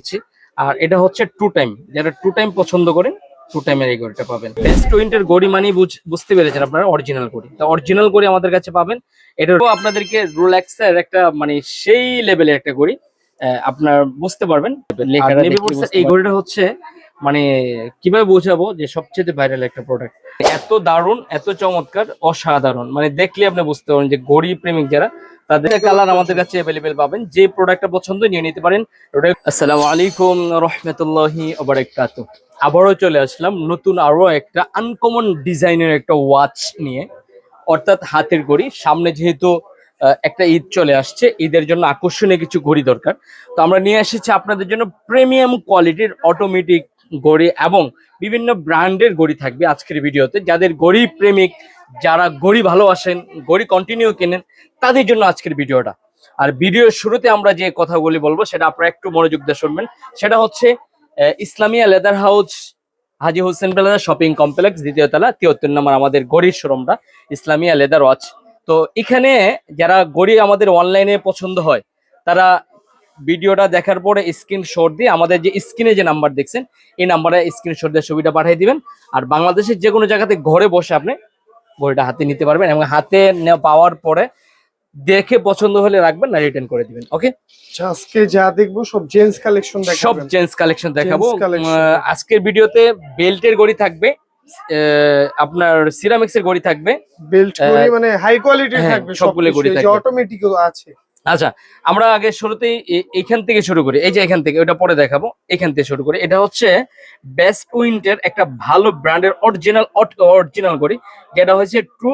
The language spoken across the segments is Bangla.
দিচ্ছি। আর এটা হচ্ছে টু টাইম যারা টু টাইম পছন্দ করেন টু টাইমের এই ঘড়িটা পাবেন। বেস্ট উইন্টের ঘড়ি মানেই বুঝ- বুঝতে পেরেছেন আপনারা অরিজিনাল ঘড়ি। তো অরিজিনাল ঘড়ি আমাদের কাছে পাবেন। এটাও আপনাদেরকে রোলেক্সের একটা মানে সেই লেভেলের একটা ঘড়ি আহ, আপনার বুঝতে পারবেন। এই ঘড়িটা হচ্ছে মানে কীভাবে বোঝাবো যে সবচেয়ে ভাইরাল একটা প্রোডাক্ট এত দারুণ এত চমৎকার অসাধারণ। মানে দেখলে আপনি বুঝতে পারেন যে ঘড়ি প্রেমিক যারা তাদের কালার আমাদের কাছে অ্যাভেলেবেল পাবেন। যে প্রোডাক্টটা পছন্দ নিয়ে নিতে পারেন। আসসালামু আলাইকুম রহমতুল্লাহি আবারও চলে আসলাম নতুন আরও একটা আনকমন ডিজাইনের একটা ওয়াচ নিয়ে। অর্থাৎ হাতের ঘড়ি। সামনে যেহেতু একটা ঈদ চলে আসছে, ঈদের জন্য আকর্ষণীয় কিছু ঘড়ি দরকার। তো আমরা নিয়ে এসেছি আপনাদের জন্য প্রিমিয়াম কোয়ালিটির অটোমেটিক ঘড়ি এবং বিভিন্ন ব্র্যান্ডের ঘড়ি থাকবে আজকের ভিডিওতে। যাদের ঘড়ি প্রেমিক যারা ঘড়ি ভালোবাসেন ঘড়ি কন্টিনিউ কেনেন, তাদের জন্য আজকের ভিডিওটা। আর ভিডিওর শুরুতে আমরা যে কথাগুলি বলব, সেটা আপনারা একটু মনোযোগ দিয়ে শুনবেন। সেটা হচ্ছে Islamia leather house Haji Hossain plaza shopping complex দ্বিতীয় তলা, তিয়াত্তর নম্বর আমাদের গড়ির শোরুমটা ইসলামিয়া লেদার ওয়াচ তো এখানে যারা গড়ি আমাদের অনলাইনে পছন্দ হয়, তারা ভিডিওটা দেখার পরে স্ক্রিনশট দিয়ে আমাদের যে স্ক্রিনে যে নাম্বার দেখছেন, এই নাম্বারে স্ক্রিনশট দিয়ে ছবিটা পাঠিয়ে দিবেন। আর বাংলাদেশের যে কোনো জায়গাতে ঘরে বসে আপনি ঘড়িটা হাতে নিতে পারবেন এবং হাতে নেওয়া পাওয়ার পরে দেখে পছন্দ হলে রাখবেন না রিটার্ন করে দিবেন ওকে আচ্ছা, আজকে যা দেখব সব জেন্টস কালেকশন সব দেখাবেন জেন্টস কালেকশন দেখাবো। আজকের ভিডিওতে বেল্টের গড়ি থাকবে আপনার সিরামিক্স এর গড়ি থাকবে। বেল্ট মানে হাই কোয়ালিটির হ্যাঁ, থাকবে সবগুলো গড়ি থাকবে। অটোমেটিক আছে। আচ্ছা আমরা আগে শুরুতেই এইখান থেকে শুরু করি। এই যে এখান থেকে, ওটা পরে দেখাবো। এখান থেকে শুরু করি। এটা হচ্ছে বেস্ট উইন্টের একটা ভালো ব্র্যান্ডের অরিজিনাল অরিজিনাল গড়ি যেটা হচ্ছে ট্রু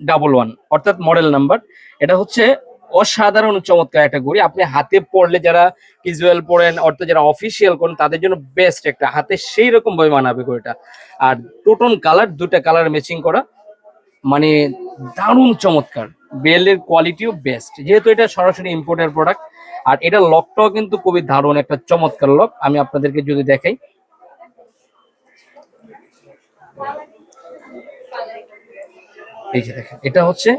ডাবল ওয়ান অর্থাৎ মডেল নাম্বার এটা হচ্ছে অসাধারণ চমৎকার একটা ঘড়ি। আপনি হাতে পড়লে যারা ক্যাজুয়াল পড়েন, অর্থাৎ যারা অফিসিয়াল করেন, তাদের জন্য বেস্ট একটা। হাতে সেই রকম ভাবে মানাবে ঘড়িটা। আর টোটন কালার দুটা কালার ম্যাচিং করা। মানে দারুণ চমৎকার। বেলের কোয়ালিটিও বেস্ট যেহেতু এটা সরাসরি ইম্পোর্টের প্রোডাক্ট আর এটা লকটাও কিন্তু খুবই দারুণ একটা চমৎকার লক আমি আপনাদেরকে যদি দেখাই। দেখেন, এটা হচ্ছে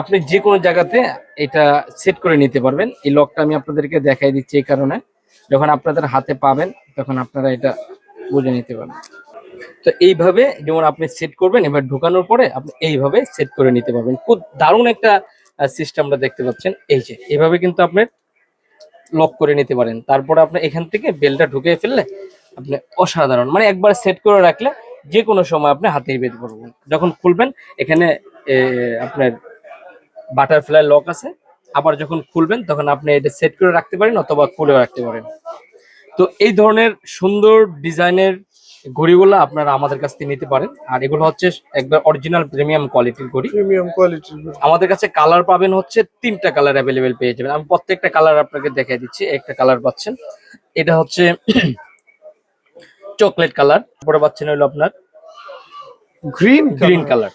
আপনি যে কোনো জায়গাতে এটা সেট করে নিতে পারবেন। এই লকটা আমি আপনাদেরকে দেখাই দিচ্ছি এই কারণে। যখন আপনাদের হাতে পাবেন, তখন আপনারা এটা বুঝে নিতে পারবেন। তো এইভাবে যেমন আপনি সেট করবেন, এবার ঢোকানোর পরে আপনি এইভাবে সেট করে নিতে পারবেন। খুব দারুণ একটা সিস্টেমটা দেখতে পাচ্ছেন। এই যে এইভাবে কিন্তু আপনি লক করে নিতে পারেন। তারপরে আপনি এখান থেকে বেলটা ঢুকিয়ে ফেললে আপনি অসাধারণ মানে একবার সেট করে রাখলে যে কোনো সময় আপনি হাতে বের করবেন যখন খুলবেন, এখানে আপনার বাটারফ্লাই লক আছে। আবার যখন খুলবেন, তখন আপনি এটা সেট করে রাখতে পারেন অথবা খুলেও রাখতে পারেন। তো এই ধরনের সুন্দর ডিজাইনের ঘড়িগুলো আপনারা আমাদের কাছ থেকে নিতে পারেন। আর এগুলো হচ্ছে একবার অরিজিনাল প্রিমিয়াম কোয়ালিটির ঘড়ি। প্রিমিয়াম কোয়ালিটির আমাদের কাছে কালার পাবেন হচ্ছে তিনটা কালার অ্যাভেলেবেল পেয়ে যাবেন। আমি প্রত্যেকটা কালার আপনাকে দেখাই দিচ্ছি একটা কালার পাচ্ছেন। এটা হচ্ছে চকলেট কালার পরে পাচ্ছেন হলো আপনার গ্রিন গ্রিন কালার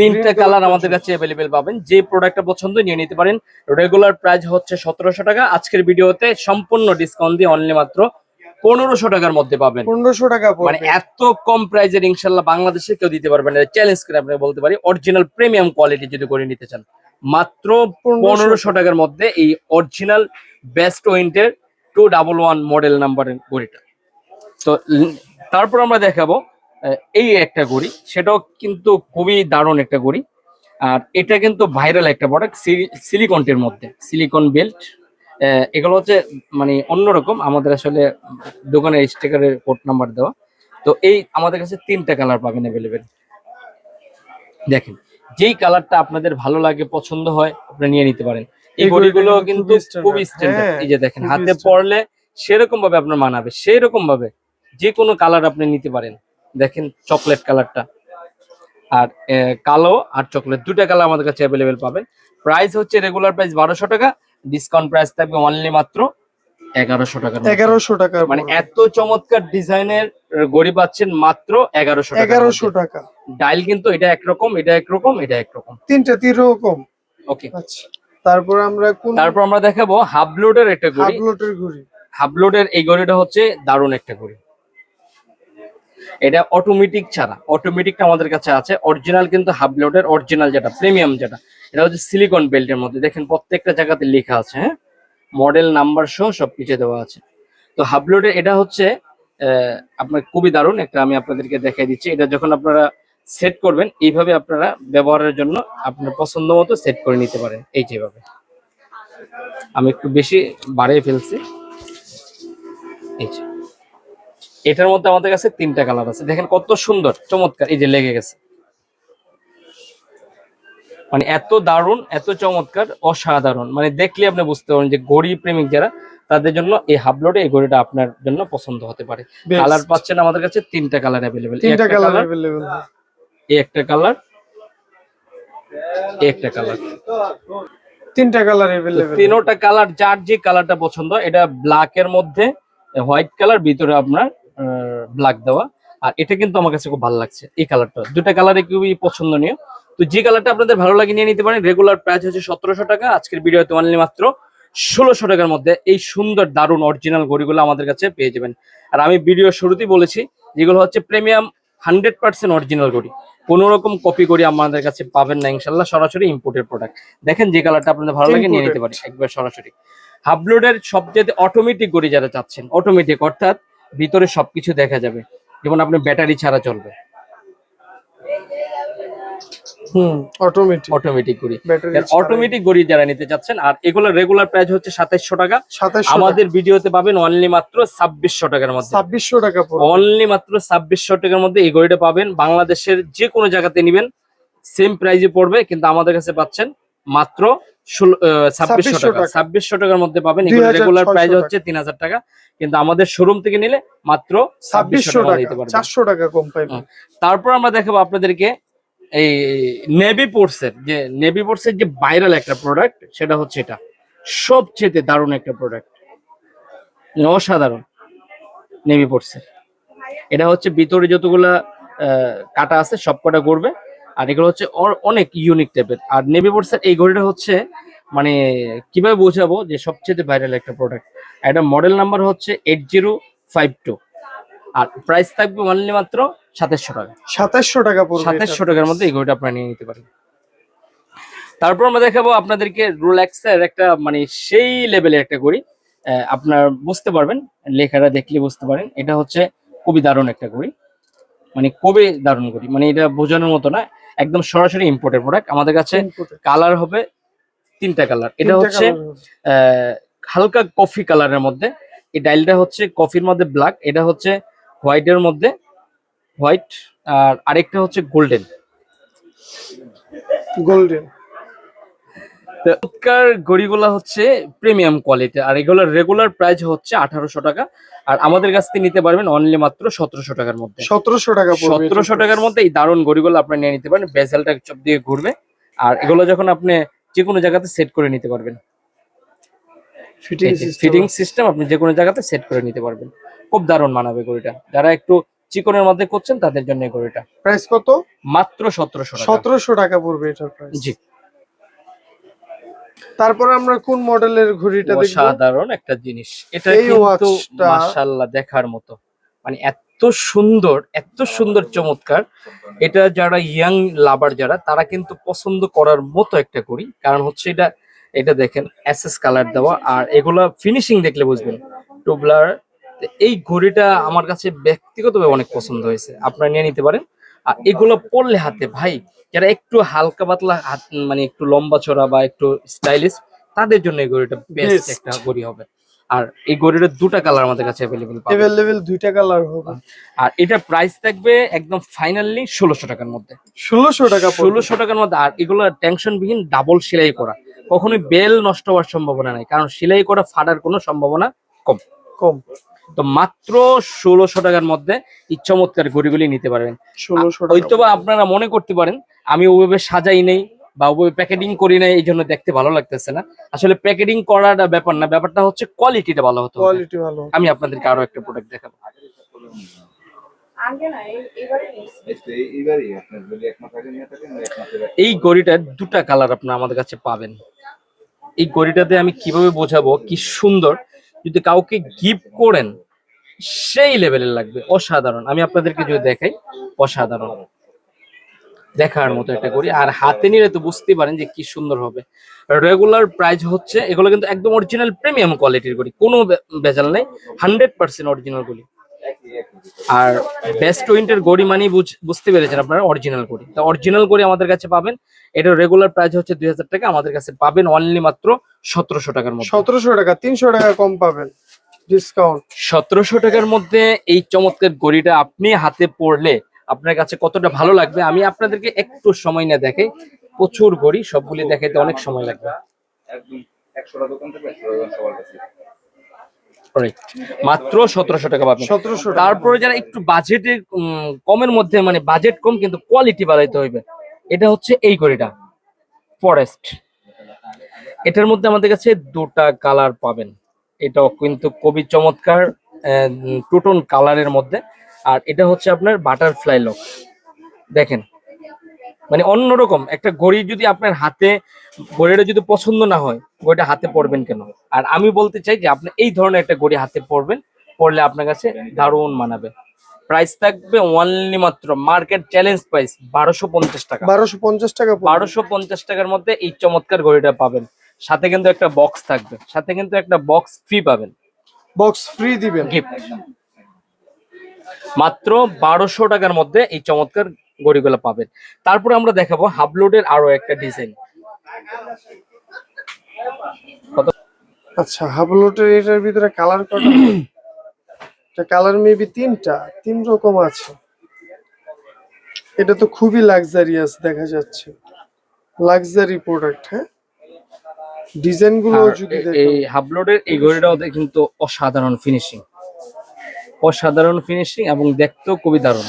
তিনটা কালার আমাদের কাছে অ্যাভেলেবেল পাবেন। যে প্রোডাক্টটা পছন্দ নিয়ে নিতে পারেন। রেগুলার প্রাইস হচ্ছে সতেরোশো টাকা। আজকের ভিডিওতে সম্পূর্ণ ডিসকাউন্ট দিয়ে অনলি মাত্র পনেরোশো টাকার মধ্যে পাবেন। পনেরোশো টাকা মানে এত কম প্রাইজের ইনশাল্লাহ বাংলাদেশে কেউ দিতে পারবে না। চ্যালেঞ্জ করে আপনাকে বলতে পারি অরিজিনাল প্রিমিয়াম কোয়ালিটি যদি করে নিতে চান। মাত্র পনেরোশো টাকার মধ্যে এই অরিজিনাল বেস্ট ওয়েন্টের টু ডাবল ওয়ান মডেল নাম্বারের ঘড়িটা। তো তারপর আমরা দেখাবো এই একটা ঘড়ি। সেটাও কিন্তু খুবই দারুণ একটা ঘড়ি। আর এটা কিন্তু ভাইরাল একটা প্রোডাক্ট সিলিকনের মধ্যে সিলিকন বেল্ট এগুলো হচ্ছে মানে অন্যরকম আমাদের আসলে দোকানের স্টিকারের কোড নাম্বার দেওয়া। তো এই আমাদের কাছে তিনটা কালার পাবেন অ্যাভেলেবেল দেখেন যেই কালারটা আপনাদের ভালো লাগে পছন্দ হয় আপনি নিয়ে নিতে পারেন। এই ঘড়িগুলো কিন্তু খুবই স্ট্যান্ডার্ড এই যে দেখেন হাতে। পড়লে সেরকম ভাবে আপনার মানাবে সেই রকম ভাবে যে কোনো কালার আপনি নিতে পারেন। দেখেন চকলেট কালারটা আর কালো আর চকলেট দুটা কালার আমাদের কাছে অ্যাভেলেবেল পাবেন। প্রাইস হচ্ছে রেগুলার প্রাইস বারোশো টাকা ডিসকাউন্ট প্রাইস থাকবে অনলি মাত্র এগারোশো টাকা এগারোশো টাকা মানে এত চমৎকার ডিজাইনের গড়ি পাচ্ছেন মাত্র এগারোশো টাকা এগারোশো টাকা। ডাইল কিন্তু এটা একরকম এটা একরকম এটা একরকম। তিনটা তিন রকম ওকে আচ্ছা। তারপর আমরা কোন তারপর আমরা দেখাবো হাফ লোডের একটা ঘড়ি। হাবলটের ঘড়ি। হাফ লোডের এই ঘড়িটা হচ্ছে দারুণ একটা ঘড়ি। এটা অটোমেটিক ছাড়া অটোমেটিকটা আমাদের কাছে আছে অরিজিনাল কিন্তু হাফ লোডের অরিজিনাল যেটা প্রিমিয়াম যেটা, এটা হচ্ছে সিলিকন বেল্টের মধ্যে। দেখেন প্রত্যেকটা জায়গাতে লেখা আছে হ্যাঁ? মডেল নাম্বার সহ সবকিছু দেওয়া আছে। তো হাবলোডের এটা হচ্ছে আপনার খুবই দারুণ একটা আমি আপনাদেরকে দেখাই দিচ্ছি। এটা যখন আপনারা সেট করবেন, এইভাবে আপনারা ব্যবহারের জন্য আপনার পছন্দ মতো সেট করে নিতে পারেন, এই যেভাবে। আমি একটু বেশি বাড়িয়ে ফেলছি। এই যে। এটার মধ্যে আমাদের কাছে তিনটা কালার আছে। দেখেন কত সুন্দর চমৎকার। এই যে লেগে গেছে। মানে এত দারুণ এত চমৎকার অসাধারণ। মানে দেখলে আপনি বুঝতে পারেন যে গড়ি প্রেমিক যারা তাদের জন্য এই হাবলোডে এই গড়িটা আপনার জন্য পছন্দ হতে পারে। কালার পাচ্ছেন আমাদের কাছে তিনটা কালার অ্যাভেলেবেল তিনটা কালার অ্যাভেলেবল এই একটা কালার এই একটা কালার তিনটা কালার অ্যাভেলেবল তিনোটা কালার যার যে কালারটা পছন্দ এটা ব্ল্যাক এর মধ্যে হোয়াইট কালার ভিতরে আপনার ব্ল্যাক দেওয়া। আর এটা কিন্তু আমার কাছে খুব ভালো লাগছে এই কালারটা দুটা কালারে খুবই পছন্দনীয়। তো যে কালারটা আপনাদের ভালো লাগে নিয়ে নিতে পারেন রেগুলার প্রাইস হচ্ছে সতেরোশো টাকা আজকের ভিডিওতে অনলি মাত্র ষোলোশো টাকার মধ্যে এই সুন্দর দারুণ অরিজিনাল ঘড়িগুলো আমাদের কাছে পেয়ে যাবেন। আর আমি ভিডিও শুরুতেই বলেছি যেগুলো হচ্ছে প্রিমিয়াম হান্ড্রেড পার্সেন্ট অরিজিনাল ঘড়ি। কোনো রকম কপি করি আমাদের কাছে পাবেন না ইনশাল্লাহ সরাসরি ইম্পোর্টেড প্রোডাক্ট দেখেন যে কালারটা আপনাদের ভালো লাগে নিয়ে নিতে পারি একবার সরাসরি। হাবলোডের সবচেয়ে অটোমেটিক গড়ি যারা চাচ্ছেন অটোমেটিক অর্থাৎ ভিতরে সবকিছু দেখা যাবে। যেমন আপনি ব্যাটারি ছাড়া চলবে। হুম অটোমেটিক অটোমেটিক গড়ি অটোমেটিক গড়ি যারা নিতে আর এগুলোর রেগুলার প্রাইস হচ্ছে টাকা। আমাদের ভিডিওতে পাবেন অনলি মাত্র ছাব্বিশশো টাকার মধ্যে। ছাব্বিশশো টাকা অনলি মাত্র ছাব্বিশশো টাকার মধ্যে এই পাবেন। বাংলাদেশের যে কোনো জায়গাতে নিবেন। সেম প্রাইজে পড়বে কিন্তু আমাদের কাছে পাচ্ছেন মাত্র ছাব্বিশশো 2600 টাকা। ছাব্বিশশো টাকার মধ্যে পাবেন 2600 রেগুলার প্রাইস হচ্ছে তিন হাজার টাকা। কিন্তু আমাদের শোরুম থেকে নিলে মাত্র ছাব্বিশশো টাকা দিতে পারবেন। চারশো টাকা কম পাইবে তারপর আমরা দেখাবো আপনাদেরকে এই নেভি পোর্টসের যে নেভি পোর্টসের যে ভাইরাল একটা প্রোডাক্ট সেটা হচ্ছে এটা। সবচেয়ে দারুণ একটা প্রোডাক্ট অসাধারণ নেভি পোর্টসের এটা হচ্ছে ভিতরে যতগুলা কাটা আছে সব কটা করবে আর এগুলো হচ্ছে অনেক ইউনিক টাইপের আর নেভি পোর্টসের এই ঘড়িটা হচ্ছে মানে কীভাবে বোঝাবো যে সবচেয়ে ভাইরাল একটা প্রোডাক্ট এটা মডেল নাম্বার হচ্ছে এইট জিরো ফাইভ টু আর প্রাইস থাকবে অনলি মাত্র সাতাশশো টাকা। সাতাশশো টাকা সাতাশশো টাকার মধ্যে এই ঘড়িটা আপনারা নিয়ে নিতে পারেন। তারপর আমরা দেখাবো আপনাদেরকে রোলেক্স এর একটা মানে সেই লেভেলের একটা ঘড়ি। আপনার বুঝতে পারবেন লেখাটা দেখলে বুঝতে পারেন। এটা হচ্ছে খুবই দারুণ একটা ঘড়ি। মানে কবে ধারণ করি? মানে এটা বোঝানোর মতো না একদম সরাসরি ইম্পোর্টেড প্রোডাক্ট আমাদের কাছে কালার হবে তিনটা কালার এটা হচ্ছে হালকা কফি কালারের মধ্যে। এই ডাইলটা হচ্ছে কফির মধ্যে ব্ল্যাক এটা হচ্ছে হোয়াইটের মধ্যে হোয়াইট আর আরেকটা হচ্ছে গোল্ডেন গোল্ডেন চমৎকার ঘড়িগুলো হচ্ছে প্রিমিয়াম কোয়ালিটি আর এগুলোর রেগুলার প্রাইস হচ্ছে আঠারোশো টাকা। আর আমাদের কাছ থেকে নিতে পারবেন অনলি মাত্র সতেরোশো টাকার মধ্যে। সতেরোশো টাকা সতেরোশো টাকার মধ্যে এই দারুণ ঘড়িগুলো আপনি নিয়ে নিতে পারেন বেজেলটা চপ দিয়ে ঘুরবে। আর এগুলো যখন আপনি যে কোনো জায়গাতে সেট করে নিতে পারবেন। ফিটিং সিস্টেম আপনি যে কোনো জায়গাতে সেট করে নিতে পারবেন। খুব দারুণ মানাবে ঘড়িটা যারা একটু চিকনের মধ্যে করছেন তাদের জন্য ঘড়িটা প্রাইস কত? মাত্র সতেরোশো সতেরোশো টাকা পড়বে এটার প্রাইস জি। তারপর আমরা কোন মডেলের ঘড়িটা দেখব? অসাধারণ একটা জিনিস। এটা কিন্তু মাশাআল্লাহ দেখার মতো। মানে এত সুন্দর এত সুন্দর চমৎকার। এটা যারা ইয়াং লাভার যারা তারা কিন্তু পছন্দ করার মতো একটা করি কারণ হচ্ছে এটা এটা দেখেন এসএস কালার দেওয়া। আর এগুলা ফিনিশিং দেখলে বুঝবেন টুবলার এই ঘড়িটা আমার কাছে ব্যক্তিগতভাবে অনেক পছন্দ হয়েছে। আপনারা নিয়ে নিতে পারেন। আর এগুলো পরলে হাতে ভাই যারা একটু হালকা পাতলা হাত মানে একটু লম্বা চড়া বা একটু স্টাইলিশ তাদের জন্য এই ঘড়িটা বেস্ট একটা ঘড়ি হবে। আর এই ঘড়িটার দুটা কালার আমাদের কাছে অ্যাভেলেবেল পাবেন। অ্যাভেলেবেল দুইটা কালার হবে। আর এটা প্রাইস থাকবে একদম ফাইনালি ষোলোশো টাকার মধ্যে। ষোলোশো টাকা পড়বে। ষোলোশো টাকার মধ্যে আর এগুলো টেনশনবিহীন ডাবল সেলাই করা। কখনোই বেল নষ্ট হওয়ার সম্ভাবনা নাই কারণ সেলাই করা ফাটার কোনো সম্ভাবনা কম। কম। তো মাত্র ষোলোশো টাকার মধ্যে এই চমৎকার ঘড়িগুলি নিতে পারবেন। ষোলোশো হয়তো বা আপনারা মনে করতে পারেন আমি ওভাবে সাজাই নেই বা ওভাবে প্যাকেটিং করি নাই এই জন্য দেখতে ভালো লাগতেছে না। আসলে প্যাকেটিং করাটা ব্যাপার না ব্যাপারটা হচ্ছে কোয়ালিটিটা ভালো হতো কোয়ালিটি ভালো আমি আপনাদেরকে আরও একটা প্রোডাক্ট দেখাবো। এই- ঘড়িটার দুটা কালার আপনার আমাদের কাছে পাবেন। এই ঘড়িটাতে আমি কীভাবে বোঝাবো? কি সুন্দর। যদি কাউকে গিফট করেন, সেই লেভেলের লাগবে। অসাধারণ। আমি আপনাদেরকে যদি দেখাই, অসাধারণ। দেখার মতো একটা করি আর হাতে নিলে তো বুঝতেই পারেন যে কি সুন্দর হবে। রেগুলার প্রাইস হচ্ছে, এগুলো কিন্তু একদম অরিজিনাল প্রিমিয়াম কোয়ালিটির গুলি কোনো ভেজাল নেই। হান্ড্রেড পার্সেন্ট অরিজিনাল ঘড়ি আর বেস্ট উইন্টের মানেই বুঝ- বুঝতে পেরেছেন আপনারা অরিজিনাল গড়ি। তা অরিজিনাল গড়ি আমাদের কাছে পাবেন। এটার রেগুলার প্রাইস হচ্ছে দুই হাজার টাকা আমাদের কাছে পাবেন অনলি মাত্র সতেরোশো টাকার মধ্যে। সতেরোশো টাকা তিনশো টাকা কম পাবেন ডিসকাউন্ট সতেরোশো টাকার মধ্যে এই চমৎকার গড়িটা আপনি হাতে পড়লে আপনার কাছে কতটা ভালো লাগবে আমি আপনাদেরকে একটু সময় না দেখাই। প্রচুর গড়ি সবগুলি দেখাইতে অনেক সময় লাগবে। একদম একশোটা দোকান থেকে একশোটা দোকান সবার কাছে। Correct. মাত্র সতেরোশো টাকা পাবেন। সতেরোশো তারপরে যারা একটু বাজেটে কমের মধ্যে মানে বাজেট কম কিন্তু কোয়ালিটি বাড়াইতে হইবে এটা হচ্ছে এই ঘড়িটা ফরেস্ট এটার মধ্যে আমাদের কাছে দুটা কালার পাবেন। এটাও কিন্তু খুবই চমৎকার টুটন কালারের মধ্যে। আর এটা হচ্ছে আপনার বাটারফ্লাই লক দেখেন মানে অন্যরকম একটা ঘড়ি যদি আপনার হাতে ঘড়িটা যদি পছন্দ না হয় ঘড়িটা হাতে পরবেন কেন? আর আমি বলতে চাই যে আপনি এই ধরনের একটা ঘড়ি হাতে পরবেন পড়লে আপনার কাছে দারুণ মানাবে। প্রাইস থাকবে অনলি মাত্র মার্কেট চ্যালেঞ্জ প্রাইস বারোশো পঞ্চাশ টাকা। বারোশো পঞ্চাশ টাকা বারোশো পঞ্চাশ টাকার মধ্যে এই চমৎকার ঘড়িটা পাবেন। সাথে কিন্তু একটা বক্স থাকবে সাথে কিন্তু একটা বক্স ফ্রি পাবেন। বক্স ফ্রি দিবেন। গিফট মাত্র বারোশো টাকার মধ্যে এই চমৎকার ঘড়িগুলো পাবেন। তারপরে আমরা দেখাবো হাবলোডের আরও একটা ডিজাইন। আচ্ছা হাবলোটের এটার ভিতরে কালার এটা কালার মেবি তিনটা তিন রকম আছে। এটা তো খুবই লাক্সারিয়াস দেখা যাচ্ছে। লাক্সারি প্রোডাক্ট হ্যাঁ? ডিজাইনগুলো যদি এই হাবলোডের এই ঘড়িটাও কিন্তু অসাধারণ ফিনিশিং অসাধারণ ফিনিশিং এবং দেখতেও খুবই দারুণ।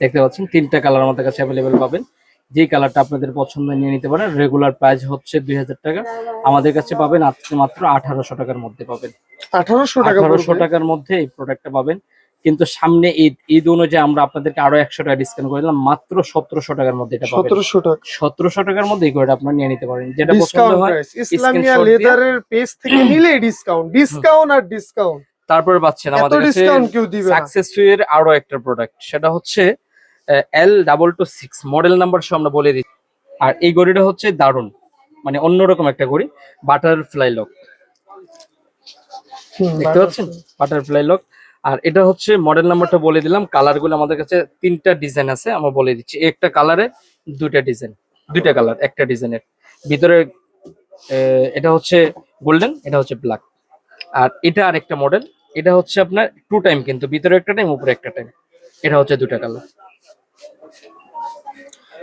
দেখতে পাচ্ছেন তিনটা কালার আমাদের কাছে অ্যাভেলেবেল পাবেন। যে কালারটা আপনাদের পছন্দ নিয়ে নিতে পারেন। রেগুলার প্রাইস হচ্ছে দুই হাজার টাকা। আমাদের কাছে পাবেন আজকে মাত্র আঠারোশো টাকার মধ্যে পাবেন। আঠারোশো টাকা আঠারোশো। টাকার মধ্যে এই প্রোডাক্টটা পাবেন। কিন্তু সামনে ঈদ ঈদ অনুযায়ী আমরা আপনাদেরকে আরও একশো টাকা ডিসকাউন্ট করে দিলাম। মাত্র সতেরোশো টাকার মধ্যে এটা পাবেন। সতেরোশো টাকা। সতেরোশো টাকার মধ্যে এই আপনারা নিয়ে নিতে পারেন? যেটা পছন্দ হয় ইসলামিয়া লেদারের পেজ থেকে নিলে ডিসকাউন্ট ডিসকাউন্ট আর ডিসকাউন্ট তারপরে পাচ্ছেন আমাদের কাছে ডিসকাউন্ট কেউ দিবে না। সাকসেস এর আরও একটা প্রোডাক্ট সেটা হচ্ছে L double two six model number সহ আমরা বলে দিচ্ছি। আর এই ঘড়িটা হচ্ছে দারুণ মানে অন্যরকম একটা ঘড়ি বাটারফ্লাই লক দেখতে পাচ্ছেন? বাটারফ্লাই লক আর এটা হচ্ছে মডেল নাম্বারটা বলে দিলাম কালারগুলো আমাদের কাছে তিনটা ডিজাইন আছে আমরা বলে দিচ্ছি। একটা কালারে দুইটা ডিজাইন দুইটা কালার একটা ডিজাইনের ভিতরে এটা হচ্ছে গোল্ডেন এটা হচ্ছে ব্ল্যাক আর এটা আরেকটা মডেল এটা হচ্ছে আপনার টু টাইম কিন্তু ভিতরে একটা টাইম উপরে একটা টাইম এটা হচ্ছে দুটা কালার।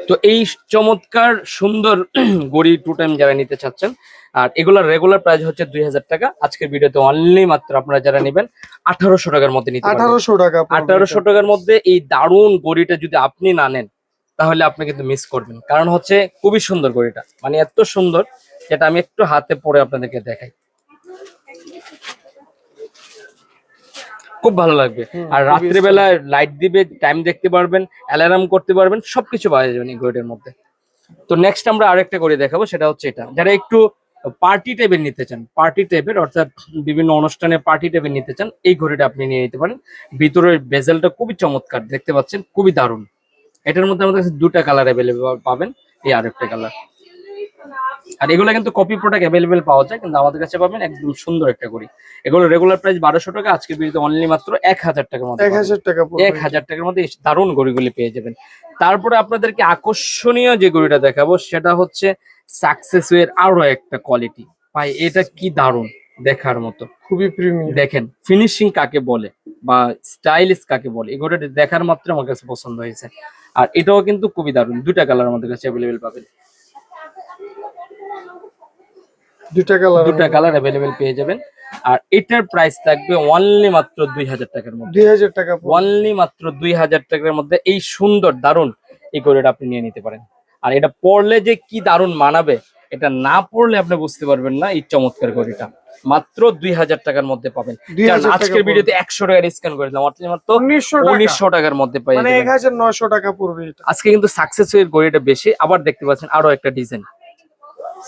তো এই চমৎকার সুন্দর গড়ি টু টাইম যারা নিতে চাচ্ছেন আর এগুলোর রেগুলার প্রাইস হচ্ছে দুই হাজার টাকা। আজকের ভিডিওতে অনলি মাত্র আপনারা যারা নেবেন আঠারোশো টাকার মধ্যে নিতে পারবেন। আঠারোশো টাকা আঠারোশো। টাকার মধ্যে এই দারুণ গড়িটা যদি আপনি না নেন তাহলে আপনি কিন্তু মিস করবেন। কারণ হচ্ছে খুবই সুন্দর গড়িটা। মানে এত সুন্দর যেটা আমি একটু হাতে পরে আপনাদেরকে দেখাই। খুব ভালো লাগবে। আর রাত্রিবেলা লাইট দিবে টাইম দেখতে পারবেন অ্যালার্ম করতে পারবেন সবকিছু পাওয়া যাবেন এই ঘড়িটার মধ্যে। তো নেক্সট আমরা আরেকটা ঘড়ি দেখাবো সেটা হচ্ছে এটা। যারা একটু পার্টি টাইপের নিতে চান পার্টি টাইপের অর্থাৎ বিভিন্ন অনুষ্ঠানে পার্টি টাইপের নিতে চান এই ঘড়িটা আপনি নিয়ে নিতে পারেন। ভিতরের বেজেলটা খুবই চমৎকার দেখতে পাচ্ছেন? খুবই দারুণ। এটার মধ্যে আমাদের কাছে দুটা কালার অ্যাভেলেবেল পাবেন এই আরেকটা কালার আর এগুলো কিন্তু কপি প্রোডাক্ট অ্যাভেলেবেল পাওয়া যায় কিন্তু আমাদের কাছে পাবেন একদম সুন্দর একটা ঘড়ি। এগুলো রেগুলার প্রাইস বারোশো টাকা আজকে বিরুদ্ধে অনলি মাত্র এক হাজার টাকার মধ্যে এক। হাজার টাকা এক হাজার টাকার মধ্যে দারুণ গড়িগুলি পেয়ে যাবেন। তারপরে আপনাদেরকে আকর্ষণীয় যে গড়িটা দেখাবো সেটা হচ্ছে সাকসেস এর আরও একটা কোয়ালিটি ভাই এটা কি দারুণ দেখার মতো। খুবই প্রিমিয়াম দেখেন ফিনিশিং কাকে বলে বা স্টাইলিশ কাকে বলে এই ঘড়িটা দেখার মাত্র আমার কাছে পছন্দ হয়েছে। আর এটাও কিন্তু খুবই দারুণ দুটা কালার আমাদের কাছে অ্যাভেলেবেল পাবেন। দুটা কালার দুটা কালার অ্যাভেলেবেল পেয়ে যাবেন। আর এটার প্রাইস থাকবে অনলি মাত্র দুই হাজার টাকার মধ্যে। দুই হাজার টাকা অনলি মাত্র দুই হাজার টাকার মধ্যে এই সুন্দর দারুণ এই ঘড়িটা আপনি নিয়ে নিতে পারেন। আর এটা পরলে যে কি দারুণ মানাবে এটা না পড়লে আপনি বুঝতে পারবেন না এই চমৎকার ঘড়িটা মাত্র দুই হাজার টাকার মধ্যে পাবেন। কারণ আজকের। ভিডিওতে একশো টাকা ডিসকাউন্ট করে দিলাম অর্থাৎ উনিশশো টাকার মধ্যে পাই মানে এক হাজার নয়শো টাকা পড়বে আজকে কিন্তু সাকসেস এর ঘড়িটা বেশি আবার দেখতে পাচ্ছেন আরও একটা ডিজাইন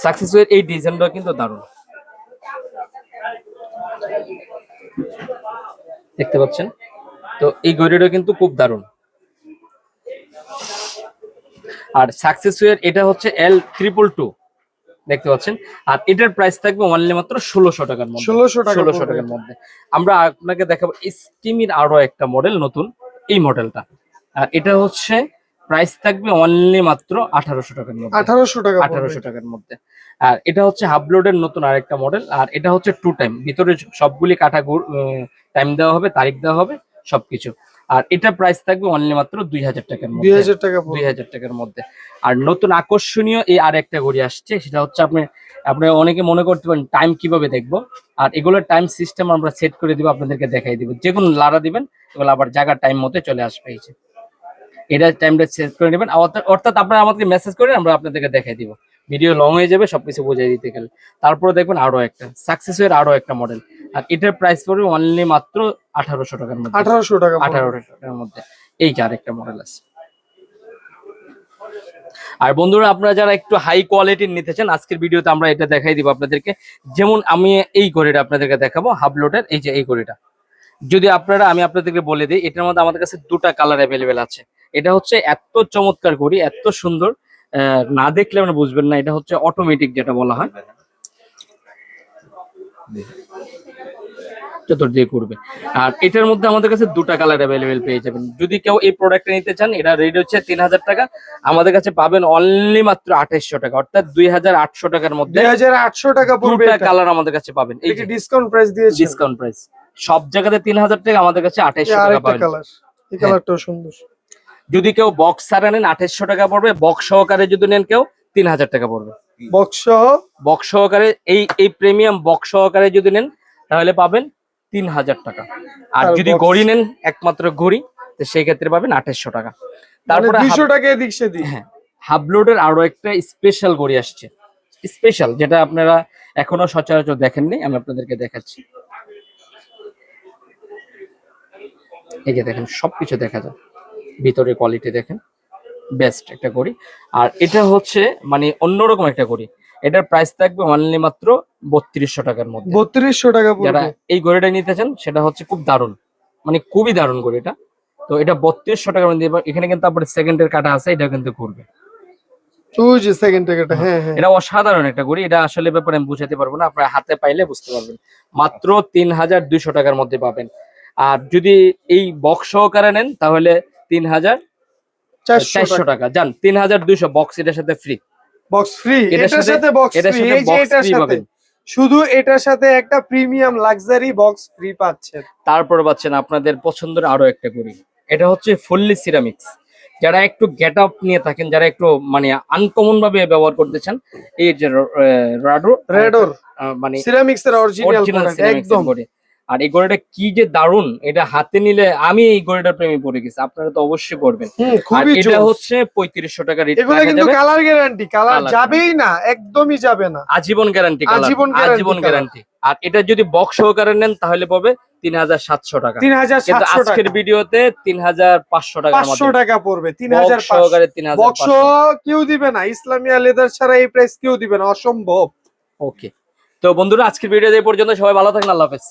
সাকসেস এর এই ডিজাইনটা কিন্তু দারুণ। দেখতে পাচ্ছেন? তো এই ঘড়িটা কিন্তু খুব দারুণ। আর সাকসেস সাকসেসওয়ের এটা হচ্ছে এল ট্রিপল টু দেখতে পাচ্ছেন? আর এটার প্রাইস থাকবে অনলি মাত্র ষোলোশো টাকার মধ্যে। 1600 টাকা ষোলোশো পড়বে। টাকার মধ্যে। আমরা আপনাকে দেখাবো স্টিমির আরও একটা মডেল নতুন এই মডেলটা আর এটা হচ্ছে প্রাইস থাকবে অনলি মাত্র আঠারোশো টাকার মধ্যে। আঠারোশো টাকা আঠারোশো টাকার মধ্যে। আর এটা হচ্ছে হাফ লোডের নতুন আরেকটা মডেল আর এটা হচ্ছে টু টাইম ভিতরে সবগুলি কাটা টাইম দেওয়া হবে তারিখ দেওয়া হবে সবকিছু। আর এটা প্রাইস থাকবে অনলি মাত্র দুই হাজার টাকার দুই হাজার টাকা দুই হাজার টাকার মধ্যে। আর নতুন আকর্ষণীয় এই আর একটা ঘড়ি আসছে সেটা হচ্ছে আপনি আপনি অনেকে মনে করতে পারেন টাইম কীভাবে দেখব। আর এগুলোর টাইম সিস্টেম আমরা সেট করে দিব আপনাদেরকে দেখাই দিব। যে কোনো লাড়া দিবেন এগুলো আবার জায়গার টাইম মতো চলে আসবে এই এটা টাইমটা সেট করে নেবেন। অর্থাৎ- অর্থাৎ আপনারা আমাদেরকে মেসেজ করে আমরা আপনাদেরকে দেখাই দিব। ভিডিও লং হয়ে যাবে সবকিছু বোঝাই দিতে গেলে। তারপরে দেখবেন আরও একটা। সাকসেস এর আরও একটা মডেল আর এটার প্রাইস পড়বে অনলি মাত্র আঠারোশো টাকার মধ্যে। আঠারোশো টাকা পড়বে। আঠারো টাকার মধ্যে। এই যে আরেকটা মডেল আছে। আর বন্ধুরা আপনারা যারা একটু হাই কোয়ালিটির নিতে চান আজকের ভিডিওতে আমরা এটা দেখাই দিব আপনাদেরকে। যেমন আমি এই ঘড়িটা আপনাদেরকে দেখাবো হাফ লোডের এই যে এই ঘড়িটা। যদি আপনারা আমি আপনাদেরকে বলে দিই এটার মধ্যে আমাদের কাছে দুটা কালার অ্যাভেলেবেল আছে। এটা হচ্ছে এত চমৎকার ঘড়ি এত সুন্দর। না দেখলে আমরা বুঝবেন না এটা হচ্ছে অটোমেটিক যেটা বলা হয়। চতুর্দিকে করবে আর এটার মধ্যে আমাদের কাছে দুটা কালার অ্যাভেলেবেল পেয়ে যাবেন। যদি কেউ এই প্রোডাক্টটা নিতে চান এটা রেট হচ্ছে তিন হাজার টাকা। আমাদের কাছে পাবেন অনলি মাত্র আঠাইশশো টাকা অর্থাৎ দুই হাজার আটশো টাকার মধ্যে আটশো টাকা দুটা কালার আমাদের কাছে পাবেন। এই যে ডিসকাউন্ট প্রাইস দিয়ে ডিসকাউন্ট প্রাইস সব জায়গাতে তিন হাজার টাকা আমাদের কাছে আঠাইশশো টাকা পাবেন। কালার এই। কালারটাও সুন্দর। যদি কেউ বক্স ছাড়া নেন আঠাইশশো টাকা পড়বে বক্স সহকারে যদি নেন কেউ তিন হাজার টাকা পড়বে। বক্স সহ? বক্স সহকারে এই এই প্রিমিয়াম বক্স সহকারে যদি নেন তাহলে পাবেন তিন হাজার টাকা। আর যদি ঘড়ি নেন একমাত্র ঘড়ি তো সেই ক্ষেত্রে পাবেন আঠাইশশো টাকা। তারপরে দুইশো টাকা এদিক সেদিক। হ্যাঁ হাবলোডের আরও একটা স্পেশাল ঘড়ি আসছে। স্পেশাল যেটা আপনারা এখনও সচরাচর দেখেননি আমি আপনাদেরকে দেখাচ্ছি। এই যে দেখেন সবকিছু দেখা যায়। ভিতরে কোয়ালিটি দেখেন বেস্ট একটা ঘড়ি আর এটা হচ্ছে মানে অন্যরকম একটা ঘড়ি এটার প্রাইস থাকবে অনলি মাত্র বত্রিশশো টাকার মধ্যে। বত্রিশশো টাকা যারা এই ঘড়িটা নিতে চান সেটা হচ্ছে খুব দারুণ। মানে খুবই দারুণ ঘড়ি এটা। তো এটা বত্রিশশো টাকার মধ্যে এখানে কিন্তু আপনার সেকেন্ডের কাটা আছে এটা কিন্তু টাকাটা হ্যাঁ হ্যাঁ। এটা অসাধারণ একটা ঘড়ি এটা আসলে ব্যাপারে আমি বুঝাতে পারব না আপনার হাতে পাইলে বুঝতে পারবেন। মাত্র তিন হাজার দুইশো টাকার মধ্যে পাবেন। আর যদি এই বক্স সহকারে নেন তাহলে তিন হাজার চারশো টাকা। জান তিন হাজার দুইশো বক্স এটার সাথে ফ্রি বক্স ফ্রি এটার সাথে- বক্স ফ্রি এই যে এটার সাথে। শুধু এটার সাথে একটা প্রিমিয়াম লাক্সারি বক্স ফ্রি পাচ্ছেন। তারপরে পাচ্ছেন আপনাদের পছন্দের আরও একটা ঘড়ি। এটা হচ্ছে ফুললি সিরামিক্স যারা একটু গেট আপ নিয়ে থাকেন যারা একটু মানে আনকমন ভাবে ব্যবহার করতে চান এই যে রাডো রেডোর মানে সিরামিক্স এর অরিজিনাল একদম। আর এই ঘড়িটা কি যে দারুণ এটা হাতে নিলে আমি এই ঘড়িটার প্রেমে পড়ে গেছি আপনারা তো অবশ্যই পড়বেন। আর এটা হচ্ছে পঁয়ত্রিশশো টাকা রেট এগুলো কিন্তু কালার গ্যারান্টি কালার যাবেই না একদমই যাবে না। আজীবন গ্যারান্টি আজীবন আজীবন গ্যারান্টি আর এটা যদি বক্স সহকারে নেন তাহলে পাবে তিন হাজার সাতশো টাকা। তিন হাজার কিন্তু আজকের ভিডিওতে তিন হাজার পাঁচশো টাকা পাঁচশো টাকা পড়বে তিন হাজার সহকারে তিন হাজার বক্স কেউ দিবে না ইসলামিয়া লেদার ছাড়া এই প্রাইস কেউ দিবে না অসম্ভব। ওকে তো বন্ধুরা আজকের ভিডিও এই পর্যন্ত সবাই ভালো থাকেন আল্লাহ হাফেজ।